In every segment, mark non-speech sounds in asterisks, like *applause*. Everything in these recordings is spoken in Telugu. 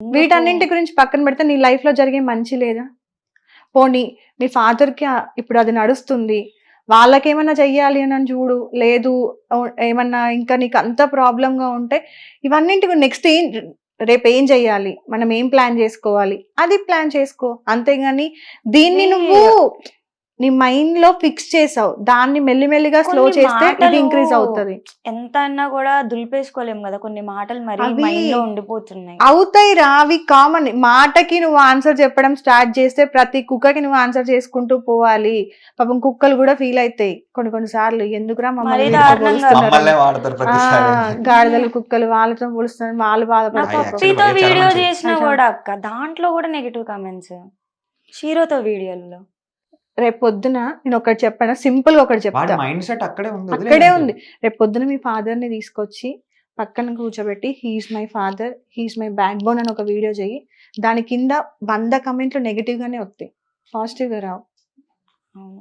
వీటన్నింటి గురించి పక్కన పెడితే నీ లైఫ్లో జరిగే మంచి లేదా? పోనీ మీ father కి ఇప్పుడు అది నడుస్తుంది. వాళ్ళకేమన్నా చెయ్యాలి అని చూడు. లేదు ఏమన్నా ఇంకా నీకు అంత problem గా ఉంటే ఇవన్నింటి నెక్స్ట్ ఏం రేపు ఏం చెయ్యాలి? మనం ఏం ప్లాన్ చేసుకోవాలి? అది ప్లాన్ చేసుకో. అంతేగాని దీన్ని నువ్వు నీ మైండ్లో ఫిక్స్ చేసావు. దాన్ని మెల్లిమెల్లిగా స్లో చేస్తే ఇది ఇంక్రీజ్ అవుతుంది. ఎంత అన్నా కూడా దులిపేసుకోలేం కదా. కొన్ని మాటలు మరి అవి- మైండ్లో ఉండిపోతున్నాయి. అవుతాయి రా అవి కామన్. మాటకి నువ్వు ఆన్సర్ చెప్పడం స్టార్ట్ చేస్తే ప్రతి కుక్కకి నువ్వు ఆన్సర్ చేసుకుంటూ పోవాలి. పాపం కుక్కలు కూడా ఫీల్ అవుతాయి. కొన్ని కొన్ని సార్లు ఎందుకురా గాడిదలు కుక్కలు వాళ్ళతో పోలుస్తున్నారు. వాళ్ళు బాధపడతారు వీడియో. చేసినా కూడా అక్క దాంట్లో కూడా నెగిటివ్ కామెంట్స్ షీరోతో వీడియోలో రేపు పొద్దున నేను ఒకటి చెప్పాను? సింపుల్గా ఒకటి వాడి చెప్తా మైండ్ సెట్ అక్కడే ఉంది అక్కడే. ఉంది. రేపు పొద్దున మీ ఫాదర్ని తీసుకొచ్చి పక్కన కూర్చోబెట్టి he's my father he's my backbone అని ఒక వీడియో చేయి దాని కింద వంద కమెంట్లు నెగిటివ్ గానే వస్తాయి. పాజిటివ్గా రావు.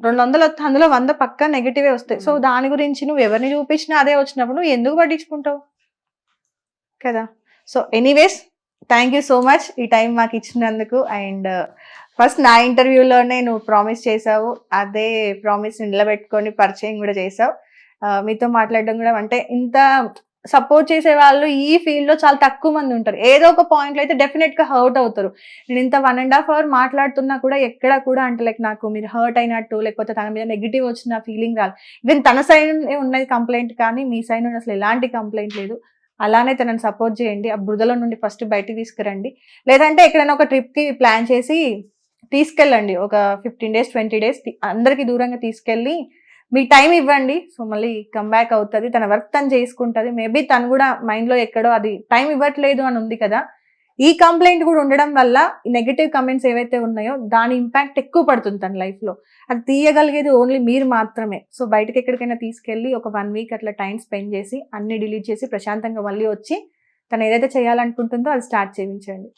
రెండు వందలు వస్తే అందులో వంద పక్క నెగిటివే వస్తాయి. సో. దాని గురించి నువ్వు ఎవరిని చూపించినా అదే వచ్చినప్పుడు నువ్వు ఎందుకు పట్టించుకుంటావు? కదా? So anyways thank you so much ఈ టైం మాకు ఇచ్చినందుకు అండ్ ఫస్ట్ నా ఇంటర్వ్యూలోనే నువ్వు ప్రామిస్ చేసావు అదే ప్రామిస్ నిలబెట్టుకొని పరిచయం కూడా చేసావు. మీతో మాట్లాడడం కూడా అంటే ఇంత సపోర్ట్ చేసే వాళ్ళు ఈ ఫీల్డ్లో చాలా తక్కువ మంది ఉంటారు. ఏదో ఒక పాయింట్లో అయితే డెఫినెట్గా హర్ట్ అవుతారు. నేను ఇంత వన్ అండ్ హాఫ్ అవర్ మాట్లాడుతున్నా కూడా ఎక్కడ కూడా అంటే లైక్ నాకు మీరు హర్ట్ అయినట్టు లేకపోతే తన మీద నెగిటివ్ వచ్చిన ఫీలింగ్ రాదు. ఈవెన్ తన సైడ్ ఉన్నది కంప్లైంట్ కానీ మీ సైడ్ అసలు ఎలాంటి కంప్లైంట్ లేదు. అలానే తనని సపోర్ట్ చేయండి. ఆ బురదలో నుండి ఫస్ట్ బయటికి తీసుకురండి. లేదంటే ఎక్కడైనా ఒక ట్రిప్కి ప్లాన్ చేసి తీసుకెళ్ళండి. ఒక ఫిఫ్టీన్ డేస్ ట్వంటీ డేస్ అందరికి దూరంగా తీసుకెళ్ళి మీ టైం ఇవ్వండి. సో మళ్ళీ కంబ్యాక్ అవుతుంది. తన వర్క్ తను చేసుకుంటుంది. మేబీ తను కూడా మైండ్లో ఎక్కడో అది టైం ఇవ్వట్లేదు అని ఉంది కదా. ఈ కంప్లైంట్ కూడా ఉండడం వల్ల నెగిటివ్ కమెంట్స్ ఏవైతే ఉన్నాయో దాని ఇంపాక్ట్ ఎక్కువ పడుతుంది తన లైఫ్లో. అది తీయగలిగేది ఓన్లీ మీరు మాత్రమే. సో బయటకి ఎక్కడికైనా తీసుకెళ్ళి ఒక వన్ వీక్ అట్లా టైం స్పెండ్ చేసి అన్ని డిలీట్ చేసి ప్రశాంతంగా మళ్ళీ వచ్చి తను ఏదైతే చేయాలనుకుంటుందో అది స్టార్ట్ చేయించండి.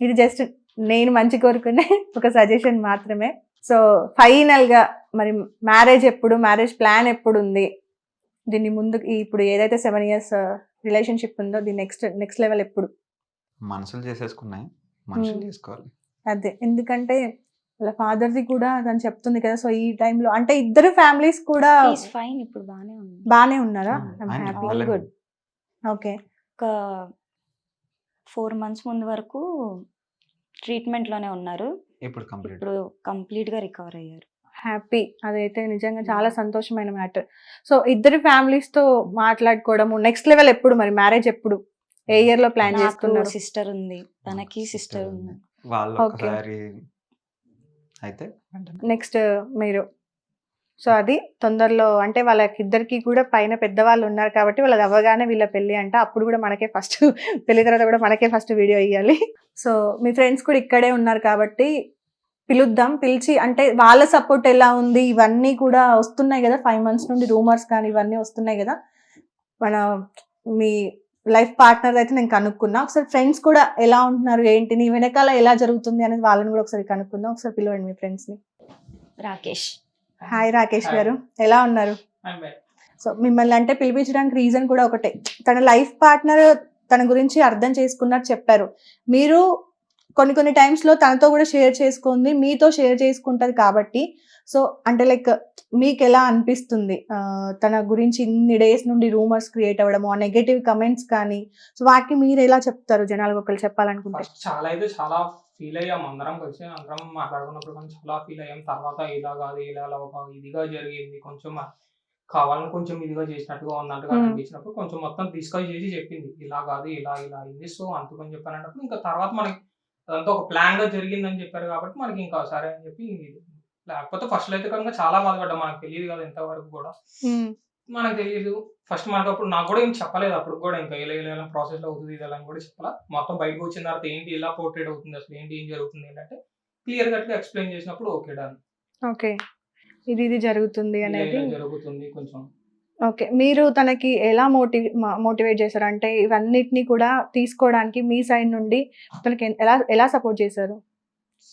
ఇది జస్ట్ నేను మంచి కోరుకునే *laughs* ఒక సజెషన్ మాత్రమే. సో ఫైనల్గా మరి మ్యారేజ్ ఎప్పుడు మ్యారేజ్ ప్లాన్ ఎప్పుడు ఉంది దీన్ని ముందు ఇప్పుడు ఏదైతే సెవెన్ ఇయర్స్ రిలేషన్షిప్ ఉందో దీని నెక్స్ట్ నెక్స్ట్ లెవెల్ ఎప్పుడు? మనసులు చేసేసుకున్నాయి. మనుషులు Hmm. చేసుకోవాలి. అదే. ఎందుకంటే వాళ్ళ ఫాదర్ది కూడా తను చెప్తుంది కదా సో ఈ టైంలో అంటే ఇద్దరు ఫ్యామిలీస్ కూడా ఫైన్ ఇప్పుడు బానే ఉంది. బాగానే ఉన్నారా? Hmm. అలాగే good. ఓకే ఒక ఫోర్ మంత్స్ ముందు వరకు ట్రీట్మెంట్లోనే ఉన్నారు. ఇప్పుడు కంప్లీట్. ఇప్పుడు కంప్లీట్గా రికవర్ అయ్యారు. హ్యాపీ. అదైతే నిజంగా చాలా సంతోషమైన మ్యాటర్. సో ఇద్దరు ఫ్యామిలీస్తో మాట్లాడుకోవడము నెక్స్ట్ లెవెల్ ఎప్పుడు మరి? మ్యారేజ్ ఎప్పుడు? ఏ ఇయర్లో ప్లాన్ నాకు చేసుకున్నారు? సిస్టర్ ఉంది. తనకి సిస్టర్ ఉంది. వాళ్ళు Okay. ఒకసారి అయితే నెక్స్ట్ మీరు? సో అది తొందరలో అంటే వాళ్ళకిద్దరికి కూడా పైన పెద్దవాళ్ళు ఉన్నారు కాబట్టి వాళ్ళది అవ్వగానే వీళ్ళ పెళ్ళి అంట. అప్పుడు కూడా మనకే ఫస్ట్ *laughs* పెళ్ళి తర్వాత కూడా మనకే ఫస్ట్ వీడియో ఇవ్వాలి సో మీ ఫ్రెండ్స్ కూడా ఇక్కడే ఉన్నారు కాబట్టి పిలుద్దాం. పిలిచి అంటే వాళ్ళ సపోర్ట్ ఎలా ఉంది? ఇవన్నీ కూడా వస్తున్నాయి కదా. ఫైవ్ మంత్స్ నుండి రూమర్స్ కానీ ఇవన్నీ వస్తున్నాయి కదా. మన మీ లైఫ్ పార్ట్నర్ అయితే నేను కనుక్కున్నా. ఒకసారి ఫ్రెండ్స్ కూడా ఎలా ఉంటున్నారు? ఏంటి? నీ వెనకాల ఎలా జరుగుతుంది? అనేది వాళ్ళని కూడా ఒకసారి కనుక్కుందాం. ఒకసారి పిలవండి మీ ఫ్రెండ్స్ని రాకేష్. హాయ్ రాకేష్ గారు. ఎలా ఉన్నారు? సో మిమ్మల్ని అంటే పిలిపించడానికి రీజన్ కూడా ఒకటే. తన లైఫ్ పార్ట్నర్ తన గురించి అర్థం చేసుకున్నట్టు చెప్పారు. మీరు కొన్ని కొన్ని times లో తనతో కూడా షేర్ చేసుకుంది మీతో షేర్ చేసుకుంటది కాబట్టి. సో అంటే లైక్ మీకు ఎలా అనిపిస్తుంది? తన గురించి ఇన్ని డేస్ నుండి రూమర్స్ క్రియేట్ అవ్వడము ఆ నెగటివ్ కమెంట్స్ కానీ సో వాటికి మీరు ఎలా చెప్తారు? జనాలకు ఒకరు చెప్పాలనుకుంటే. చాలా అయితే చాలా ఫీల్ అయ్యాం అందరం కలిసి అందరం మాట్లాడుకున్నప్పుడు కొంచెం చాలా ఫీల్ అయ్యాం. తర్వాత ఇలా కాదు ఇలా ఒక ఇదిగా జరిగింది. కొంచెం కావాలని కొంచెం ఇదిగా చేసినట్టుగా ఉన్నట్టుగా. అనిపించినప్పుడు కొంచెం మొత్తం డిస్కస్ చేసి చెప్పింది. ఇలా కాదు ఇలా ఇలా అయింది. సో అందుకని చెప్పానప్పుడు ఇంకా తర్వాత మనకి అదంతా ఒక ప్లాన్గా జరిగిందని చెప్పారు కాబట్టి మనకి ఇంకా సరే అని చెప్పి లేకపోతే ఫస్ట్ అయితే కనుక చాలా బాధపడ్డాం. మనకు తెలియదు కదా ఇంతవరకు కూడా. మనకు తెలియదు ఫస్ట్ మనకు అప్పుడు నాకు కూడా ఏం చెప్పలేదు. అప్పుడు కూడా ఇంకా ఇలా ఇలా ఇలా ప్రాసెస్లో అవుతుంది ఇలా అని కూడా చెప్పాలా. మొత్తం బయటకు వచ్చిన తర్వాత ఏంటి ఇలా పోర్ట్రేట్ అవుతుంది అసలు ఏంటి ఏం జరుగుతుంది ఏంటంటే క్లియర్ కట్గా ఎక్స్ప్లెయిన్ చేసినప్పుడు ఓకే డన్ ఓకే ఇది ఇది జరుగుతుంది అనేది జరుగుతుంది కొంచెం. ఓకే మీరు తనకి ఎలా మోటి మోటివేట్ చేశారు? అంటే ఇవన్నిటిని కూడా తీసుకోవడానికి మీ సైడ్ నుండి తనకి ఎలా ఎలా సపోర్ట్ చేశారు?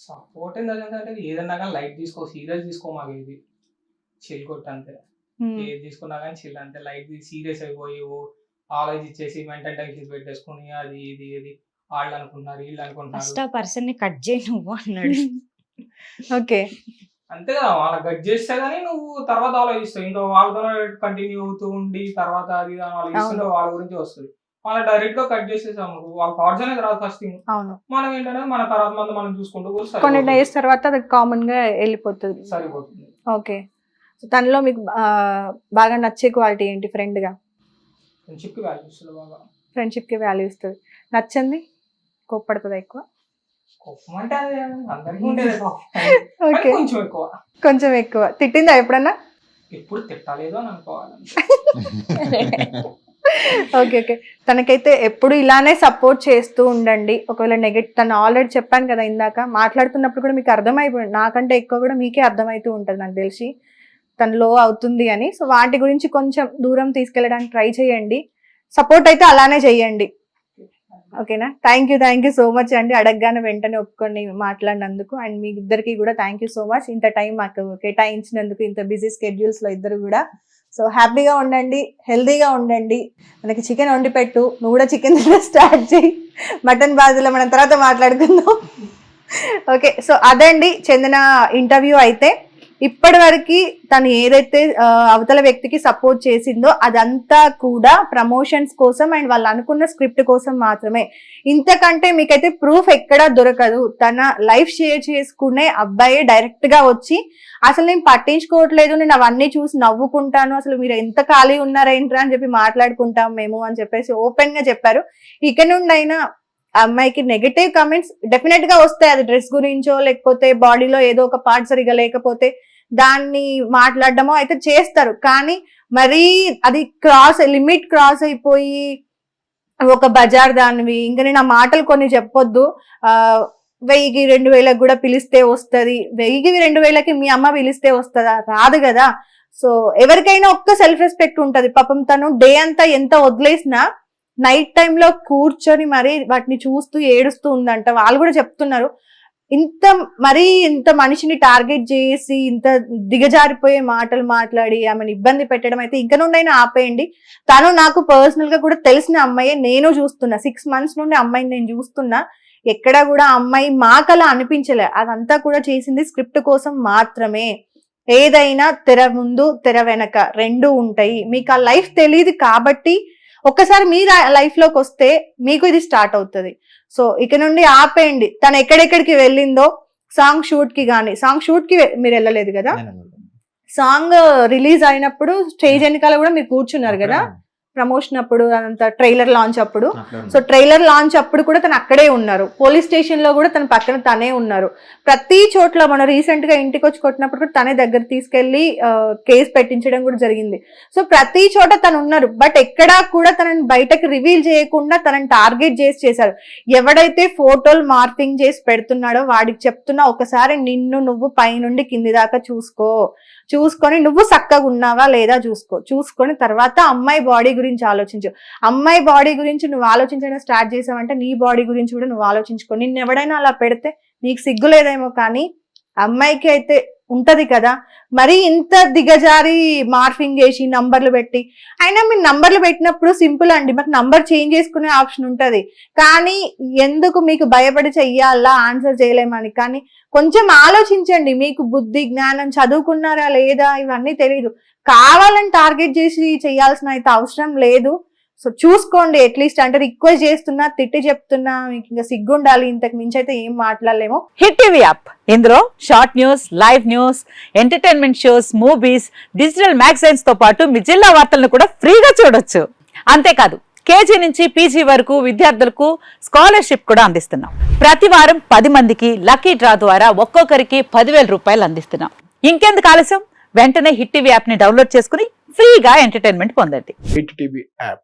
సపోర్ట్ ఏంటంటే ఏదన్నా కానీ లైట్ తీసుకో సీరియస్ తీసుకో మాకు ఇది. చిల్ కొట్టు అంతే. ఏది తీసుకున్నా కానీ చిల్ అంతే. లైట్ సీరియస్ అయిపోయి ఓ ఆలోచించేసి మెంటల్ టెన్షన్ పెట్టేసుకుని అది ఇది ఇది వాళ్ళు అనుకుంటున్నారు వీళ్ళు ఫస్ట్ అనుకుంటున్నారు ఆ పర్సన్ని కట్ చేయి నువ్వు అన్నాడు. *laughs* ఓకే. అంతే కదా వాళ్ళ గట్ చేస్తే గానీ నువ్వు తర్వాత ఆలోచిస్తావు. ఇంకా వాళ్ళతో కంటిన్యూ అవుతూ ఉండి తర్వాత అది అని ఆలోచిస్తుంటే వాళ్ళ గురించి వస్తుంది. వాళ్ళ డైరెక్ట్గా కట్ చేసేసాం వాళ్ళ థాట్స్ అనేది రాదు ఫస్ట్ థింగ్ అవును. మనం ఏంటంటే మన తర్వాత మనం చూసుకుంటూ కొన్ని. డేస్ తర్వాత అది కామన్గా వెళ్ళిపోతుంది. సరిపోతుంది. ఓకే. సో తనలో మీకు బాగా నచ్చే క్వాలిటీ ఏంటి ఫ్రెండ్గా ఫ్రెండ్షిప్కి వాల్యూ ఇస్తుంది బాగా. ఫ్రెండ్షిప్కి వాల్యూ ఇస్తుంది నచ్చింది? కోప్పడుతుంది ఎక్కువ? కోపం అంటే అది అందరికీ ఉండేది *laughs* ఓకే. కొంచెం ఎక్కువ. కొంచెం ఎక్కువ. తిట్టిందా ఎప్పుడన్నా? ఎప్పుడు తిట్టలేదు అని అనుకోవాలి. *laughs* Okay okay. తనకైతే ఎప్పుడు ఇలానే సపోర్ట్ చేస్తూ ఉండండి. ఒకవేళ నెగటివ్ తను ఆల్రెడీ చెప్పాను కదా ఇందాక మాట్లాడుతున్నప్పుడు కూడా మీకు అర్థమైపోయింది నాకంటే ఎక్కువ కూడా మీకే అర్థమవుతూ ఉంటుంది నాకు తెలిసి. తను లో అవుతుంది అని. సో వాటి గురించి కొంచెం దూరం తీసుకెళ్ళడానికి ట్రై చేయండి. సపోర్ట్ అయితే అలానే చేయండి. ఓకేనా thank you thank you so much అండి. అడగగానే వెంటనే ఒప్పుకొని మాట్లాడినందుకు. అండ్ మీ ఇద్దరికి కూడా థ్యాంక్ యూ సో మచ్ ఇంత టైం మాకు కేటాయించినందుకు ఇంత బిజీ స్కెడ్యూల్స్లో ఇద్దరు కూడా. సో హ్యాపీగా ఉండండి హెల్దీగా ఉండండి. మనకి చికెన్ వండి పెట్టు. నువ్వు కూడా చికెన్ స్టార్ట్ చేయి. మటన్ బాజులో మనం తర్వాత మాట్లాడుకుందాం. ఓకే సో అదండి. చెందిన ఇంటర్వ్యూ అయితే. ఇప్పటి వరకు తను ఏదైతే అవతల వ్యక్తికి సపోర్ట్ చేసిందో అదంతా కూడా ప్రమోషన్స్ కోసం అండ్ వాళ్ళు అనుకున్న స్క్రిప్ట్ కోసం మాత్రమే. ఇంతకంటే మీకైతే ప్రూఫ్ ఎక్కడా దొరకదు. తన లైఫ్ షేర్ చేసుకునే అబ్బాయి డైరెక్ట్గా వచ్చి అసలు నేను పట్టించుకోవట్లేదు నేను అవన్నీ చూసి నవ్వుకుంటాను అసలు మీరు ఎంత ఖాళీ ఉన్నారేంట్రా అని చెప్పి మాట్లాడుకుంటాం మేము అని చెప్పేసి ఓపెన్గా చెప్పారు. ఇక నుండి అయినా అమ్మాయికి నెగటివ్ కమెంట్స్ డెఫినెట్గా వస్తాయి. అది డ్రెస్ గురించో లేకపోతే బాడీలో ఏదో ఒక పార్ట్ సరిగా లేకపోతే దాన్ని మాట్లాడడమో అయితే చేస్తారు. కానీ మరీ అది క్రాస్ లిమిట్ క్రాస్ అయిపోయి ఒక బజార్ దానివి ఇంకా నేను ఆ మాటలు కొన్ని చెప్పొద్దు. వెయ్యికి రెండు వేలకు కూడా పిలిస్తే వస్తుంది. వెయ్యికి రెండు వేలకి మీ అమ్మ పిలిస్తే వస్తుందా? రాదు కదా. సో ఎవరికైనా ఒక్క సెల్ఫ్ రెస్పెక్ట్ ఉంటుంది. పాపం తను డే అంతా ఎంత వదిలేసినా నైట్ టైంలో కూర్చొని మరీ వాటిని చూస్తూ ఏడుస్తూ ఉందంట. వాళ్ళు కూడా చెప్తున్నారు. ఇంత మరీ ఇంత మనిషిని టార్గెట్ చేసి ఇంత దిగజారిపోయే మాటలు మాట్లాడి ఆమెను ఇబ్బంది పెట్టడం అయితే ఇంకా నుండైనా ఆపేయండి. తను నాకు పర్సనల్గా కూడా తెలిసిన అమ్మాయే నేను చూస్తున్నా. సిక్స్ మంత్స్ నుండి అమ్మాయిని నేను చూస్తున్నా. ఎక్కడ కూడా ఆ అమ్మాయి మాకలా అనిపించలే. అదంతా కూడా చేసింది స్క్రిప్ట్ కోసం మాత్రమే. ఏదైనా తెర ముందు తెర వెనక రెండు ఉంటాయి. మీకు ఆ లైఫ్ తెలియదు కాబట్టి ఒక్కసారి మీ లైఫ్లోకి వస్తే మీకు ఇది స్టార్ట్ అవుతుంది. సో ఇక నుండి ఆపేయండి. తను ఎక్కడెక్కడికి వెళ్ళిందో సాంగ్ షూట్కి కానీ సాంగ్ షూట్కి వె- మీరు వెళ్ళలేదు కదా? సాంగ్ రిలీజ్ అయినప్పుడు స్టేజ్ వెనకాల కూడా మీరు కూర్చున్నారు కదా? ప్రమోషన్ అప్పుడు అదంతా ట్రైలర్ లాంచ్ అప్పుడు. సో ట్రైలర్ లాంచ్ అప్పుడు కూడా తను అక్కడే ఉన్నారు. పోలీస్ స్టేషన్లో కూడా తన పక్కన తనే ఉన్నారు. ప్రతి చోట్ల మనం రీసెంట్గా ఇంటికి వచ్చి కొట్టినప్పుడు కూడా తనే దగ్గర తీసుకెళ్ళి కేసు పెట్టించడం కూడా జరిగింది. సో ప్రతి చోట తను ఉన్నారు. బట్ ఎక్కడా కూడా తనని బయటకు రివీల్ చేయకుండా తనని టార్గెట్ చేసి చేశారు. ఎవడైతే ఫోటోలు మార్పింగ్ చేసి పెడుతున్నాడో వాడికి చెప్తున్నా ఒకసారి నిన్ను నువ్వు పైనుండి కింది దాకా చూసుకో. చూసుకొని నువ్వు చక్కగా ఉన్నావా లేదా చూసుకో. చూసుకొని తర్వాత అమ్మాయి బాడీ గురించి ఆలోచించు. అమ్మాయి బాడీ గురించి నువ్వు ఆలోచించడం స్టార్ట్ చేసావంటే నీ బాడీ గురించి కూడా నువ్వు ఆలోచించుకో. నిన్ను ఎవడైనా అలా పెడితే నీకు సిగ్గు లేదేమో కానీ అమ్మాయికి అయితే ఉంటది కదా. మరి ఇంత దిగజారి మార్ఫింగ్ చేసి నంబర్లు పెట్టి అయినా మీరు నంబర్లు పెట్టినప్పుడు సింపుల్ అండి. మాకు నంబర్ చేంజ్ చేసుకునే ఆప్షన్ ఉంటది. కానీ ఎందుకు మీకు భయపడి చెయ్యాలా ఆన్సర్ చేయలేమని. కానీ కొంచెం ఆలోచించండి. మీకు బుద్ధి జ్ఞానం చదువుకున్నారా లేదా ఇవన్నీ తెలియదు కావాలని టార్గెట్ చేసి చేయాల్సిన అయితే అవసరం లేదు. సో చూసుకోండి అట్లీస్ట్ అంటే రిక్వెస్ట్ చేస్తున్నా తిట్టి చెప్తున్నా మీకు ఇంకా సిగ్గుండాలి ఇంతకు మించి అయితే ఏం మాట్లాడలేము. Hit TV app. ఇందులో short news live news entertainment shows movies digital మ్యాగజైన్స్తో పాటు మీ జిల్లా వార్తలను కూడా ఫ్రీగా చూడొచ్చు. అంతేకాదు కేజీ నుంచి పీజీ వరకు విద్యార్థులకు స్కాలర్షిప్ కూడా అందిస్తున్నాం. ప్రతి వారం పది మందికి లక్కీ డ్రా ద్వారా ఒక్కొక్కరికి పదివేల రూపాయలు అందిస్తున్నాం. ఇంకెందుకు ఆలస్యం? వెంటనే హిట్ టీవీ యాప్ని డౌన్లోడ్ చేసుకుని ఫ్రీగా ఎంటర్టైన్మెంట్ పొందండి. Hit TV app.